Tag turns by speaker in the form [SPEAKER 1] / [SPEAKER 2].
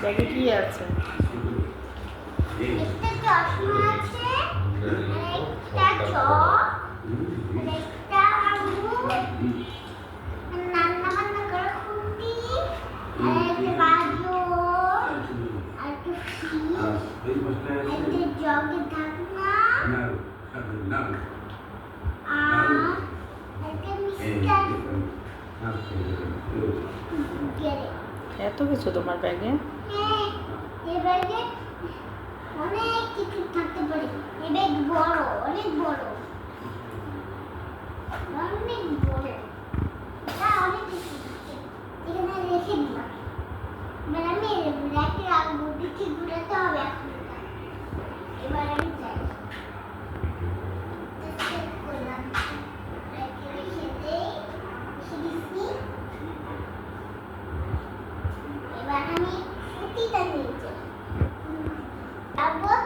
[SPEAKER 1] ব্যাগে কি
[SPEAKER 2] আছে
[SPEAKER 3] একটা চশমা আছে একটা চক
[SPEAKER 1] এই প্রশ্নে
[SPEAKER 2] এত কিছু তোমার ব্যাগে?
[SPEAKER 3] অনেক কিছু থাকতে পারে এ ব্যাগ বড় অনেক বড় অনেক বড় অনেক কিছু এখানে রেখে দিলাম। মানে আমি র্যাকে রাখব বিক্রি ঘুরাতে হবে। Apple.